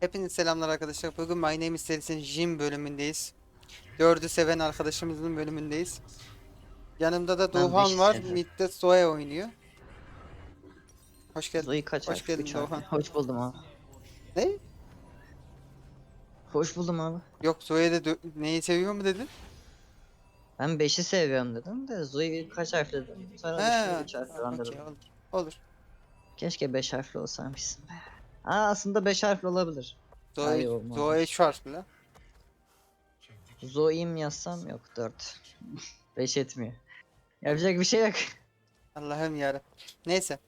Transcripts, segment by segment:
Hepinize selamlar arkadaşlar. Bugün My Name is serisinin Jim bölümündeyiz. Dördü seven arkadaşımızın bölümündeyiz. Yanımda da Doğan var. seviyorum. Mid'de Zoe oynuyor. Hoş geldin. Zoe kaç Hoş geldin. Doğan. Hoş buldum abi. Ne? Hoş buldum abi. Yok Zoe de neyi seviyor mu dedin? Ben 5'i seviyorum dedim de Zoe kaç harf dedim. Sonra He. 3 harf falan okey, dedim. olur. Olur. Keşke 5 harfli olsaymışsın be. Aa aslında 5 harfli olabilir. Zoe, Hayır, olmaz. Zoe şu harfli lan. Zoe'im yazsam yok 4. 5 etmiyor. Yapacak bir şey yok. Allah'ım yarabbim. Neyse.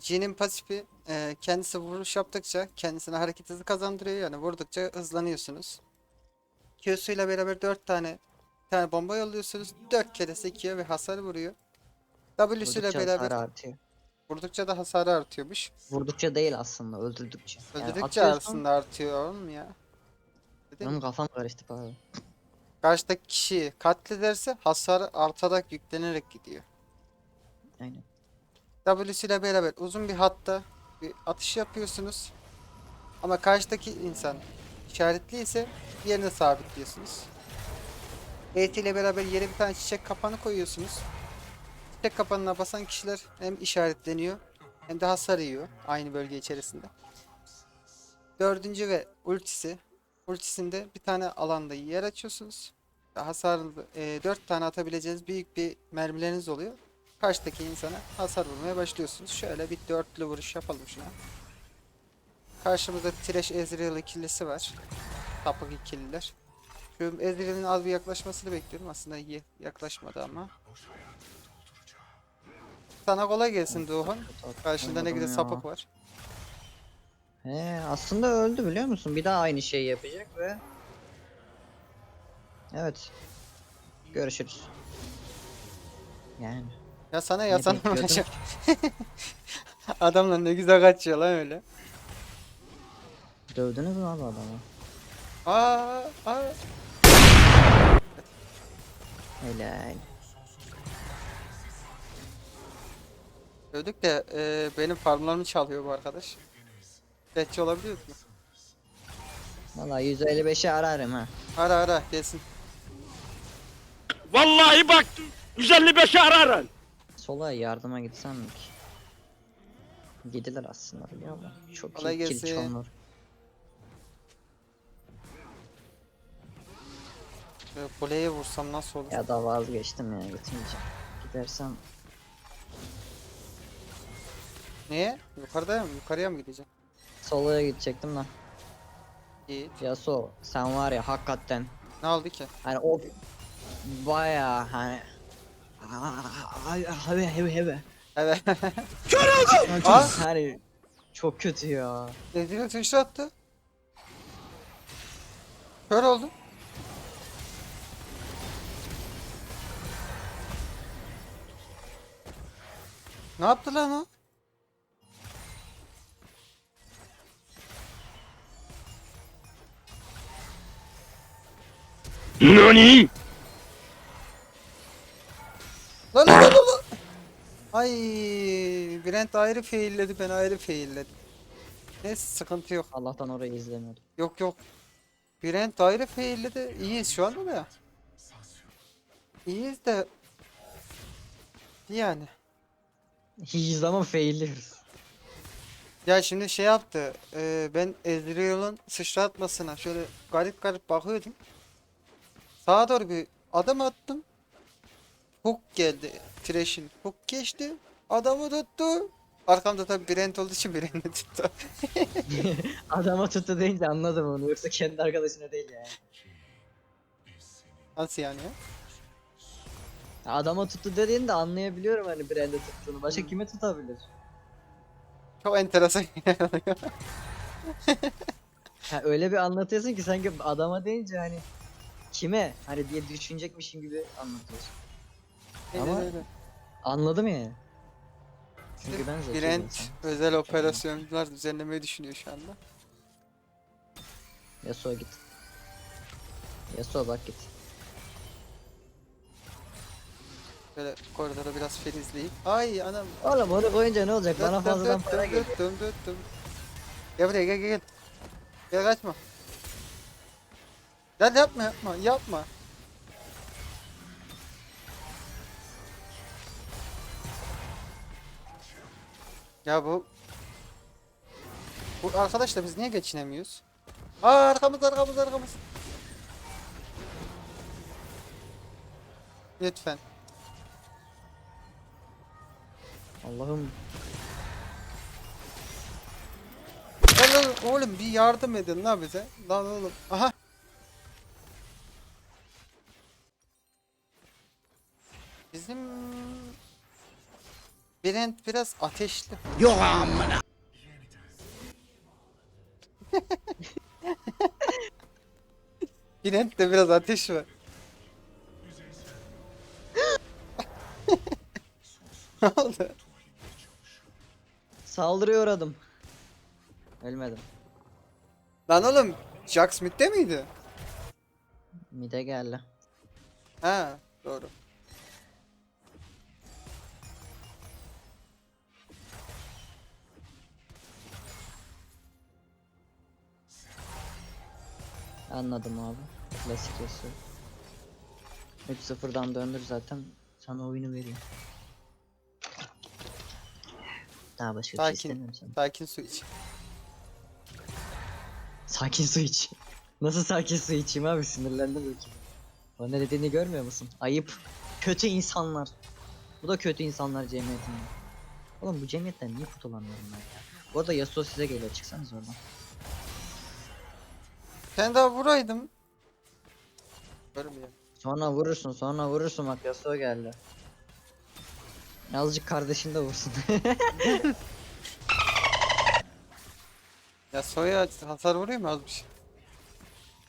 Jin'in pasifi e, kendisi vuruş yaptıkça kendisine hareket hızı kazandırıyor yani vurdukça hızlanıyorsunuz. Q'suyla beraber 4 tane bir tane bomba yolluyorsunuz. 4 kere sekiyor ve hasar vuruyor. W'suyla Vurdukça beraber hasar artıyor. Vurdukça da hasarı artıyormuş. Vurdukça değil aslında öldürdükçe. Yani Öldürdükçe atıyorsun, aslında artıyor oğlum ya. Benim kafam karıştı abi. Karşıdaki kişiyi katlederse hasarı artarak yüklenerek gidiyor. Aynen. W'siyle beraber uzun bir hatta bir atış yapıyorsunuz. Ama karşıdaki insan işaretli ise yerine sabitliyorsunuz. ET ile beraber yere bir tane çiçek kapanı koyuyorsunuz. Çiçek kapanına basan kişiler hem işaretleniyor hem de hasar yiyor aynı bölge içerisinde. Dördüncü ve ultisi. Ultisinde bir tane alanda yer açıyorsunuz. Hasarlı e, 4 tane atabileceğiniz büyük bir mermileriniz oluyor karşıdaki insana hasar vurmaya başlıyorsunuz. Şöyle bir dörtlü vuruş yapalım şuna. Karşımızda Thresh Ezreal ikilisi var. Tapık ikililer. Şu Ezreal'in az bir yaklaşmasını bekliyorum. Aslında iyi yaklaşmadı ama. Sana kolay gelsin Doğan. Karşında ne güzel sapık var. He, aslında öldü biliyor musun? Bir daha aynı şeyi yapacak ve Evet. Görüşürüz. Yani Ya sana yazan bekliyordun Adamlar ne güzel kaçıyor lan öyle. dövdünüz mü abi adamı? Aa, aa. Helal. Öldük de e, benim farmlarımı çalıyor bu arkadaş. Bekçi olabiliyor mu? Valla 155'i ararım ha. Ara ara gelsin. Vallahi bak 155'i ararım. Sola yardıma gitsem mi ki? Gidilir aslında biliyor musun? Çok Kolay iyi kill gelsin. çalınır. Şöyle kuleye vursam nasıl olur? Ya da vazgeçtim ya gitmeyeceğim. Gidersem Niye? Yukarıda mı? Yukarıya mı gideceğim? solaya gidecektim lan. İyi. Yaso sen var ya hakikaten Ne oldu ki? Hani o baya hani Heve heve heve Evet. Aa! Hani çok kötü ya Ezreal sıçra attı. Kör oldu. Ne yaptı lan o? Nani? Lan lan lan lan. Ay, Brent ayrı failledi, ben ayrı failledim. Neyse sıkıntı yok. Allah'tan orayı izlemiyordum Yok yok. Brent ayrı failledi. İyiyiz şu anda da. İyiyiz de. Yani. Hiç zaman failliyoruz Ya şimdi şey yaptı. e, ben Ezreal'ın sıçratmasına şöyle garip garip bakıyordum. Sağa doğru bir adım attım. Hook geldi. Thresh'in hook geçti. Adamı tuttu. Arkamda tabi Brent olduğu için Brent'i tuttu. Adama tuttu deyince anladım onu yoksa kendi arkadaşına değil yani Nasıl yani ya? Adama tuttu dediğinde anlayabiliyorum hani Brand'e tuttuğunu başka kime tutabilir Çok enteresan. Ha öyle bir anlatıyorsun ki sanki adama deyince hani kime hani diye düşünecekmişim gibi anlatıyorsun. Ama- Aynen öyle. Anladım ya. Çünkü ben zeki bir Brent insanım. özel operasyonlar düzenlemeyi düşünüyor şu anda. Yasuo git. Yasuo bak git. Böyle koridora biraz filizleyip. Ay anam. Oğlum onu koyunca ne olacak? Bana Dıt dıt fazladan dıt para dıt geliyor. dıt dıt dıt. Gel buraya gel gel gel. Gel kaçma. Gel yapma yapma yapma. Ya bu bu arkadaşla biz niye geçinemiyoruz? Aa arkamız arkamız arkamız. Lütfen. Allah'ım Lan lan oğlum bir yardım edin lan bize. Lan oğlum. Aha. Brent biraz ateşli. Yok amına. Brent'te biraz ateş var. ne oldu? saldırıya uğradım. Ölmedim. Lan oğlum Jack Smith'te miydi? Mide geldi. Ha doğru. Anladım abi. Klasik yazıyor. 3-0'dan döndür zaten. Sana oyunu veriyor. Daha başka bir şey Sakin. istemiyorum sana. Sakin su iç. Sakin su iç. Nasıl sakin su içeyim abi sinirlendim belki. Bana ne dediğini görmüyor musun? Ayıp. Kötü insanlar. Bu da kötü insanlar cemiyetinde. Oğlum bu cemiyetten niye kurtulamıyorum ben ya? Bu arada Yasuo size geliyor çıksanız oradan. Ben daha vuraydım. Görmüyorum. Sonra vurursun sonra vurursun bak Yasuo geldi. Azıcık kardeşin de vursun. Ya soya hasar vuruyor mu az bir şey?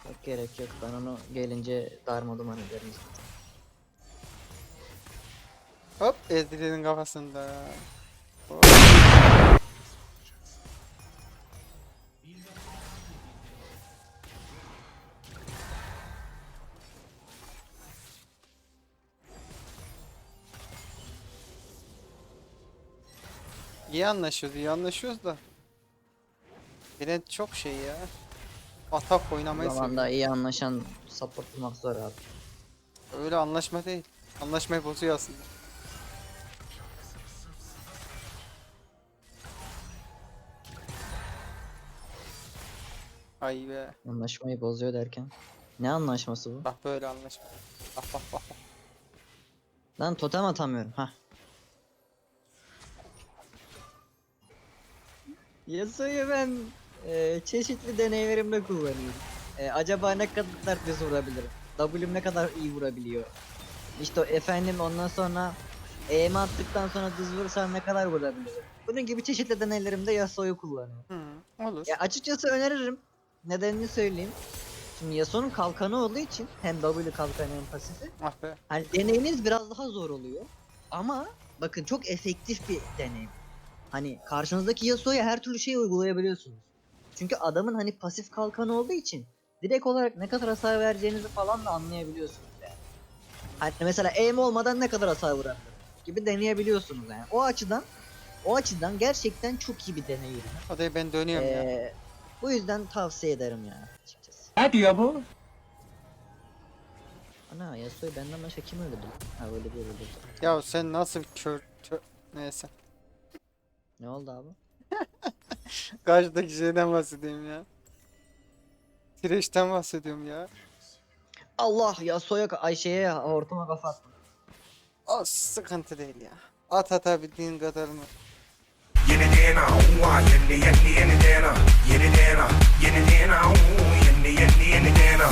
yok gerek yok ben onu gelince darmaduman ederim zaten. Hop Ezreal'in kafasında. Hop. İyi anlaşıyoruz, iyi anlaşıyoruz da. Brent çok şey ya. Atak oynamayı zamanda seviyor. iyi anlaşan support bulmak zor abi. Öyle anlaşma değil. Anlaşmayı bozuyor aslında. Ay be. Anlaşmayı bozuyor derken. Ne anlaşması bu? Bak böyle anlaşma. Bak bak bak. Lan totem atamıyorum ha. Yasuo'yu ben e, çeşitli deneylerimde kullanıyorum. E, acaba ne kadar düz vurabilirim? W'm ne kadar iyi vurabiliyor? İşte o efendim ondan sonra EM attıktan sonra düz vurursam ne kadar vurabilirim? Bunun gibi çeşitli deneylerimde Yasuo'yu kullanıyorum. Hı, olur. Ya açıkçası öneririm. Nedenini söyleyeyim. Şimdi Yasuo'nun kalkanı olduğu için hem W kalkanı hem pasifi Ah be. Hani deneyiniz biraz daha zor oluyor. Ama bakın çok efektif bir deneyim. Hani karşınızdaki Yasuo'ya her türlü şeyi uygulayabiliyorsunuz. Çünkü adamın hani pasif kalkanı olduğu için direkt olarak ne kadar hasar vereceğinizi falan da anlayabiliyorsunuz yani. Hani mesela aim olmadan ne kadar hasar vurabilir gibi deneyebiliyorsunuz yani. O açıdan o açıdan gerçekten çok iyi bir deney ürünü. Hadi ben dönüyorum ya. Ee, bu yüzden tavsiye ederim ya açıkçası. Ne diyor bu? Ana Yasuo'yu benden başka kim öldürdü? Ha öyle bir öldürdü. Ya sen nasıl kör... kör... Neyse. Ne oldu abi? Karşıdaki şeyden bahsedeyim ya. Tireşten bahsediyorum ya. Allah Yasuo'ya Ayşe'ye hortuma kafa attım. O sıkıntı değil ya. At atabildiğin kadarını. Yeni dena, uwa, yeni yeni yeni dena, yeni dena, yeni dena, uwa, yeni yeni yeni dena.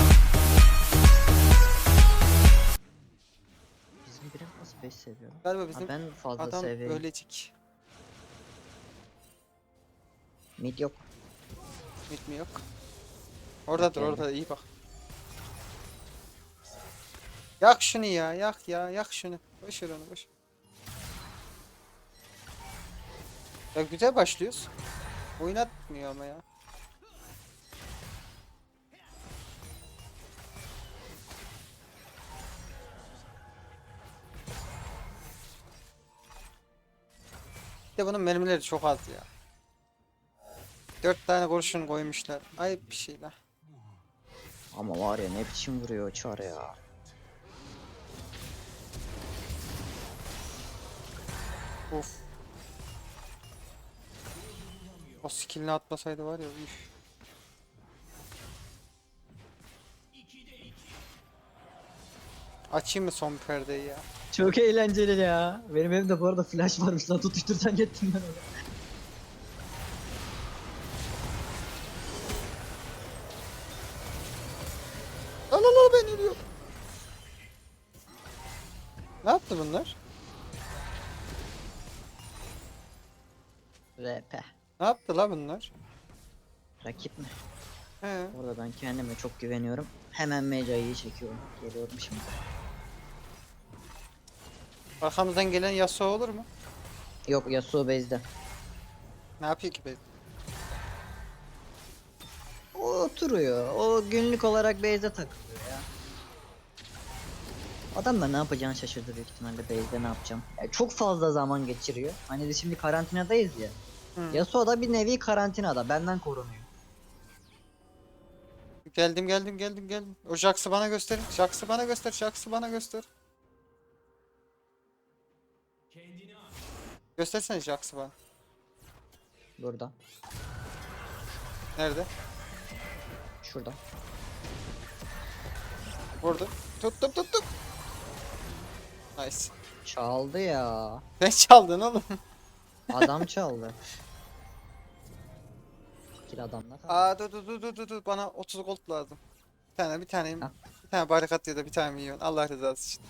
Bizim birim nasıl 5 seviyorum. Galiba Ha, bizim ben fazla adam seviyorum. ölecek. Mid yok. Mit mi yok? Oradadır Yani. orada iyi bak. Yak şunu ya yak ya yak şunu. Boş ver onu boş. Ya güzel başlıyoruz. Oynatmıyor ama ya. Bir de bunun mermileri çok az ya. Dört tane kurşun koymuşlar. Ayıp bir şey la. Ama var ya ne biçim vuruyor çar ya. Of. O skillini atmasaydı var ya üf. Açayım mı son perdeyi ya? Çok eğlenceli ya. Benim evimde bu arada flash varmış lan tutuştursan gittim ben onu. Al al ben ölüyorum. Ne yaptı bunlar? RP. Ne yaptı la bunlar? Rakip mi? He. Orada ben kendime çok güveniyorum. Hemen Mecai'yi çekiyorum. Geliyorum şimdi. Arkamızdan gelen Yasuo olur mu? Yok Yasuo base'de. Ne yapıyor ki be? O oturuyor. O günlük olarak base'de takılıyor ya. Adam da ne yapacağını şaşırdı büyük ihtimalle base'de ne yapacağım. Ya çok fazla zaman geçiriyor. Hani biz şimdi karantinadayız ya. Hı. Yasuo da bir nevi karantinada. Benden korunuyor. Geldim geldim geldim geldim. O Jax'ı bana göster. Jax'ı bana göster. Jax'ı bana göster. Göstersene Jax'ı bana. Burada. Nerede? Şurada. Burada. Tuttum tuttum. Nice. Çaldı ya. Ne çaldın oğlum? Adam çaldı. Fakir adamla kaldı. Aa dur dur dur dur dur dur. Bana 30 gold lazım. Bir tane bir tane Ha. bir tane barikat ya da bir tane milyon. Allah rızası için.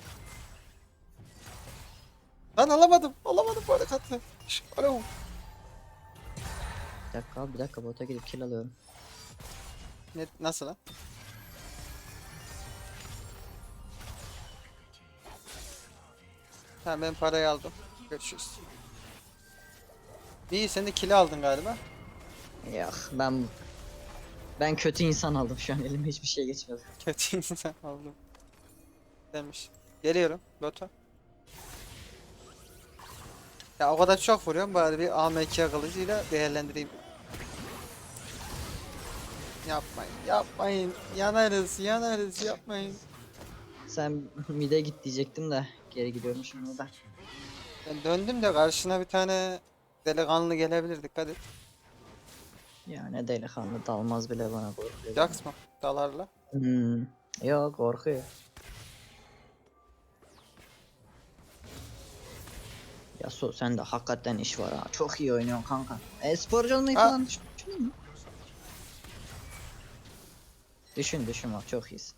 Lan alamadım. Alamadım barikatı. Şş, Alo. Bir dakika bir dakika bota gidip kill alıyorum. Ne, nasıl lan? Tamam ben parayı aldım. Görüşürüz. İyi sen de kilo aldın galiba. Yok ben ben kötü insan aldım şu an elime hiçbir şey geçmedi. Kötü insan aldım. Demiş. Geliyorum. Bota. Ya o kadar çok vuruyorum bari bir AMK kılıcıyla değerlendireyim. Yapmayın, yapmayın. Yanarız, yanarız, yapmayın. Sen mide git diyecektim de geri gidiyorum şimdi ben. Ben döndüm de karşına bir tane delikanlı gelebilir dikkat et. Ya ne delikanlı dalmaz bile bana korkuyor. Jax mı? Dalarla. Hmm. Yok korkuyor. Ya so sende hakikaten iş var ha. Çok iyi oynuyorsun kanka. E sporcu olmayı Ha. falan düşün, düşündün mü? Düşün düşün bak çok iyisin.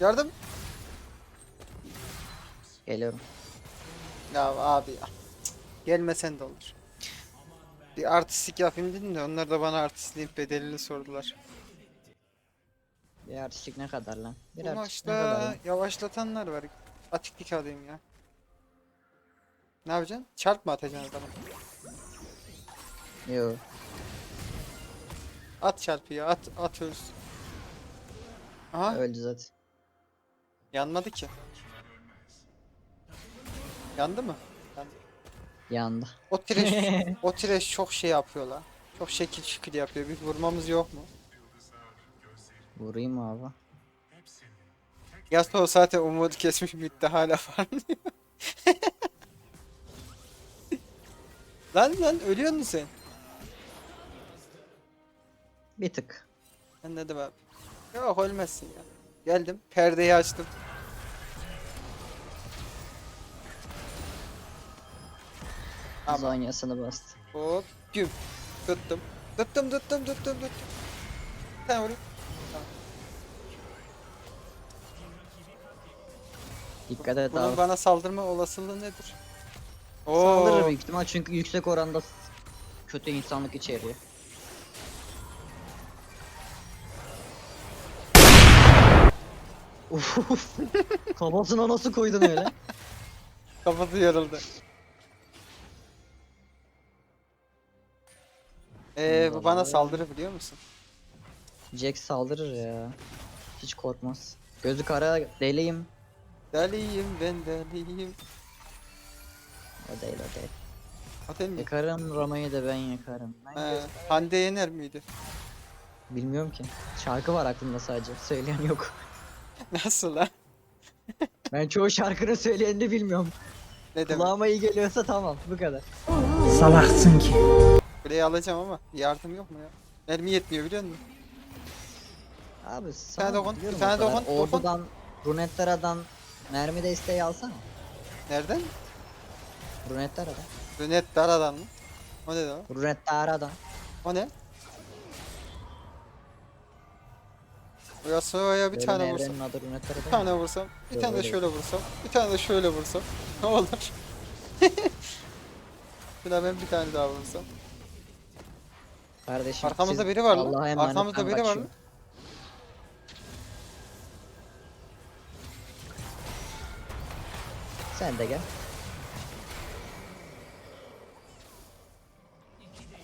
Yardım. Geliyorum. Ya abi ya. Cık, Gelmesen de olur. Bir artistik yapayım dedim de onlar da bana artistliğin bedelini sordular. Bir artistik ne kadar lan? Bir Bu artistik ne kadar maçta yavaşlatanlar var. Atiklik alayım ya. Ne yapacaksın? Çarp mı atacaksın adama? Yo. At çarpı ya. At, at ölsün. Aha Öldü zaten. yanmadı ki. Yandı mı? Yandı. Yandı. O tireş, o tireş çok şey yapıyor lan. Çok şekil şükür yapıyor. Bir vurmamız yok mu? Vurayım abi. Yasuo zaten umudu kesmiş bitti hala farmlıyor. lan lan ölüyor musun sen? Bir tık. Ben dedim abi. Yok ölmezsin ya. Geldim perdeyi açtım. Ama Zonyasını bastı. hop güm. Tuttum. Tuttum tuttum tuttum tuttum. Tane vurayım. Dikkat et Bunun abi. bana saldırma olasılığı nedir? Oo. Saldırır büyük ihtimal çünkü yüksek oranda kötü insanlık içeriyor. Uf, Kafasına nasıl koydun öyle? Kafası yarıldı. Ee bu bana saldırı biliyor musun? Jack saldırır ya. Hiç korkmaz. Gözü kara deliyim. Deliyim ben deliyim. O değil o değil. Mi? Yakarım Roma'yı da ben yakarım. Ben He, Hande Yener miydi? Bilmiyorum ki. Şarkı var aklımda sadece. Söyleyen yok. Nasıl lan? Ben çoğu şarkının söyleyenini de bilmiyorum. Ne demek? Kulağıma iyi geliyorsa tamam. Bu kadar. Salaksın ki. Kuleyi alacağım ama yardım yok mu ya? Mermi yetmiyor biliyor musun? Abi tane sana dokun, diyorum bir tane o kadar. dokun, dokun. Ordudan, Runettara'dan mermi desteği alsana. Nereden? Runettara'dan. Rünet Dara'dan mı? O ne o? Runettara'dan. O ne? Yasuo'ya bir Böyle tane vursam. adı Runettara'dan. Bir tane vursam. Bir Yok, tane de öyle. şöyle vursam. Bir tane de şöyle vursam. Ne olur? Şuna ben bir tane daha vursam. Kardeşim Arkamızda biri var emanet, Arkamızda biri var lan. Sen de gel.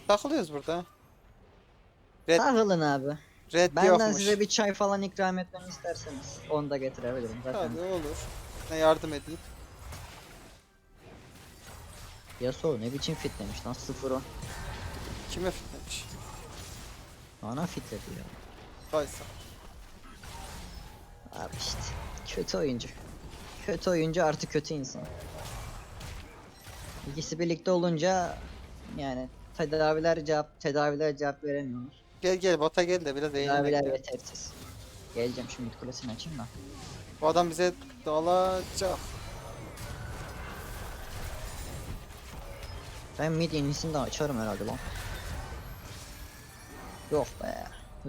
Takılıyoruz burada. Red, Takılın abi. red Benden yokmuş. size bir çay falan ikram etmemi isterseniz onu da getirebilirim zaten. Hadi olur. Ne yardım edeyim. Yasuo ne biçim fitlemiş lan 0 10. Kime fitlemiş? Bana fitledi ya. Kaysa. Abi işte kötü oyuncu. Kötü oyuncu artı kötü insan. İkisi birlikte olunca yani tedaviler cevap tedaviler cevap veremiyorlar. Gel gel bota gel de biraz Tedaviler eğlenelim. yetersiz. Geleceğim şimdi kulesini açayım da. Bu adam bize dalacak. Ben mid inisini de açarım herhalde lan. Yok be.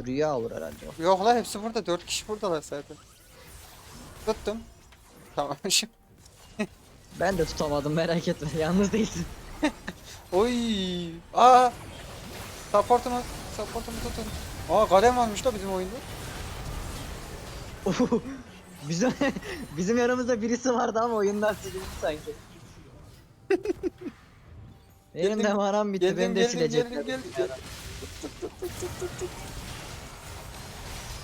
Rüya olur herhalde o. Yok lan hepsi burada. Dört kişi buradalar zaten. Tuttum. Tamam şimdi. Ben de tutamadım merak etme yalnız değilsin. Oy. Aa. Support'unu support'unu tutun. Aa Garen varmış da bizim oyunda. bizim bizim yanımızda birisi vardı ama oyundan silindi sanki. Benim de maram bitti. geldim, Beni de geldim, silecekler. geldim, geldim, geldim. Tut, tut, tut, tut, tut, tut.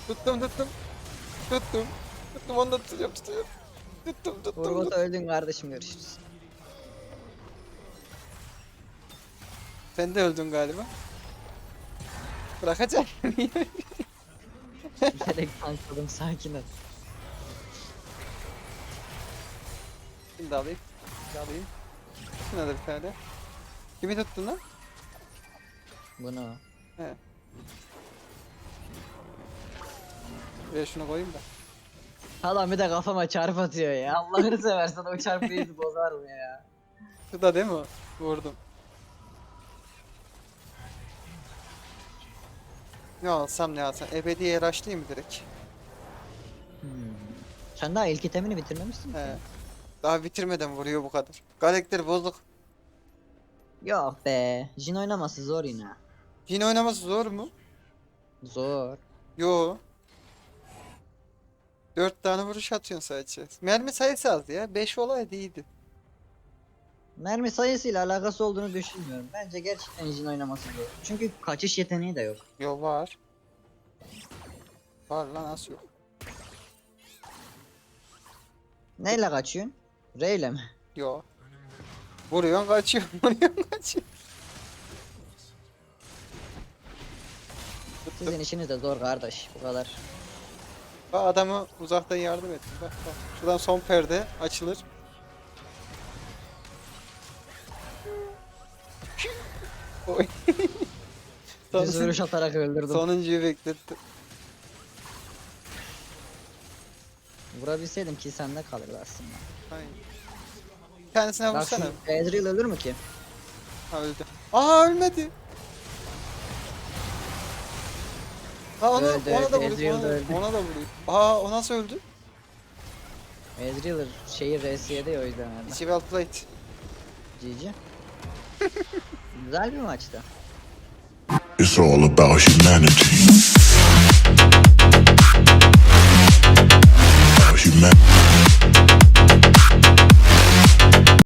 Tuttum tuttum. Tuttum. Tuttum onu da tutuyorum tutuyorum. Tuttum tuttum. Tuttum. öldün kardeşim görüşürüz. Sen de öldün galiba. Bırakacak. Bilerek tankladım sakin ol. Şimdi alayım. Şimdi alayım. Şuna da bir tane. Kimi tuttun lan? Bunu. He. Buraya şunu koyayım da. Adam bir de kafama çarp atıyor ya. Allah'ını seversen o çarp bizi bozar mı ya? Şu da değil mi? Vurdum. Ne alsam ne alsam. Ebediye raşlayayım mı direkt? Hmm. Sen daha ilk itemini bitirmemişsin. He. Daha bitirmeden vuruyor bu kadar. Karakter bozuk. Yok be. Jin oynaması zor yine. Yine oynaması zor mu? Zor. Yo. Dört tane vuruş atıyorsun sadece. Mermi sayısı az ya. Beş olaydı iyiydi. Mermi sayısıyla alakası olduğunu düşünmüyorum. Bence gerçekten Jin oynaması zor. Çünkü kaçış yeteneği de yok. Yo var. Var lan nasıl yok? Neyle kaçıyorsun? R ile mi? Yo. Vuruyorsun kaçıyor. Vuruyorsun kaçıyor. Sizin işiniz de zor kardeş. Bu kadar. Bak adamı uzaktan yardım ettim. Bak bak. Şuradan son perde açılır. Oy. Düz vuruş atarak öldürdüm. sonuncuyu beklettim. Vurabilseydim ki sende kalırdı aslında. Aynen. Bir tanesine Bak vursana. şu Ezreal ölür mü ki? Ha öldü. Aa ölmedi. Ha onu, Öldü, ona da öldü, vuruyor. Ezreal Ona, da öldü. ona da vuruyor. Aa o nasıl öldü? Ezreal şeyi RS'ye de o yüzden herhalde. İçi well played. GG. Güzel bir maçtı. It's all about humanity. Humanity.